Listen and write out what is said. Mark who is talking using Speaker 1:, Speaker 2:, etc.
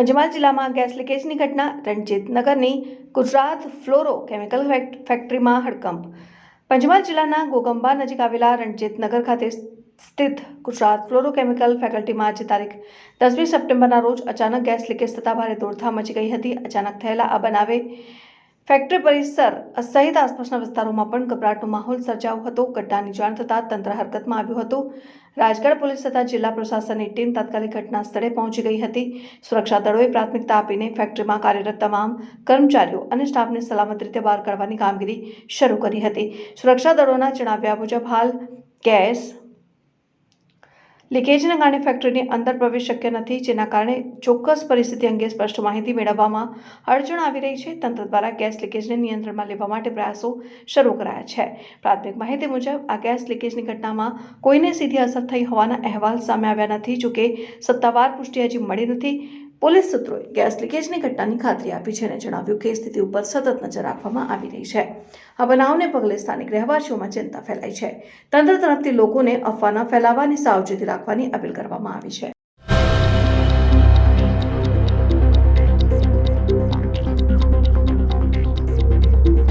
Speaker 1: પંચમહાલ જિલ્લામાં ગેસ લીકેજની ઘટના, રણજીત નગરની ગુજરાત ફ્લોરો કેમિકલ ફેક્ટ- ફેક્ટરીમાં હડકંપ. પંચમહાલ જિલ્લાના ગોગંબા નજીક આવેલા રણજીત નગર ખાતે સ્થિત ગુજરાત ફ્લોરો કેમિકલ ફેકલ્ટીમાં આજે તારીખ દસમી સપ્ટેમ્બરના રોજ અચાનક ગેસ લીકેજ થતાં ભારે દોડધામ મચી ગઈ હતી. અચાનક થયેલા આ બનાવે ફેક્ટરી પરિસર સહિત આસપાસના વિસ્તારોમાં પણ ગભરાટનો માહોલ સર્જાયો હતો. ઘટનાની જાણ થતાં તંત્ર હરકતમાં આવ્યું હતું. રાજગઢ પોલીસ તથા જિલ્લા પ્રશાસનની ટીમ તાત્કાલિક ઘટના સ્થળે પહોંચી ગઈ હતી. સુરક્ષા દળોએ પ્રાથમિકતા આપીને ફેક્ટરીમાં કાર્યરત તમામ કર્મચારીઓ અને સ્ટાફને સલામત રીતે બહાર કાઢવાની કામગીરી શરૂ કરી હતી. સુરક્ષા દળોના જણાવ્યા મુજબ, હાલ ગેસ લીકેજના કારણે ફેક્ટરીની અંદર પ્રવેશ શક્ય નથી, જેના કારણે ચોક્કસ પરિસ્થિતિ અંગે સ્પષ્ટ માહિતી મેળવવામાં અડચણ આવી રહી છે. તંત્ર દ્વારા ગેસ લીકેજને નિયંત્રણમાં લેવા માટે પ્રયાસો શરૂ કરાયા છે. પ્રાથમિક માહિતી મુજબ, આ ગેસ લીકેજની ઘટનામાં કોઈને સીધી અસર થઈ હોવાના અહેવાલ સામે આવ્યા નથી, જોકે સત્તાવાર પુષ્ટિ હજી મળી નથી. પોલીસ સૂત્રોએ ગેસ લીકેજની ઘટનાની ખાતરી આપી છે અને જણાવ્યું કે સ્થિતિ ઉપર સતત નજર રાખવામાં આવી રહી છે. આ બનાવને પગલે સ્થાનિક રહેવાસીઓમાં ચિંતા ફેલાઈ છે. તંત્ર તરફથી લોકોને અફવા ન ફેલાવવાની સાવચેતી રાખવાની અપીલ કરવામાં આવી છે.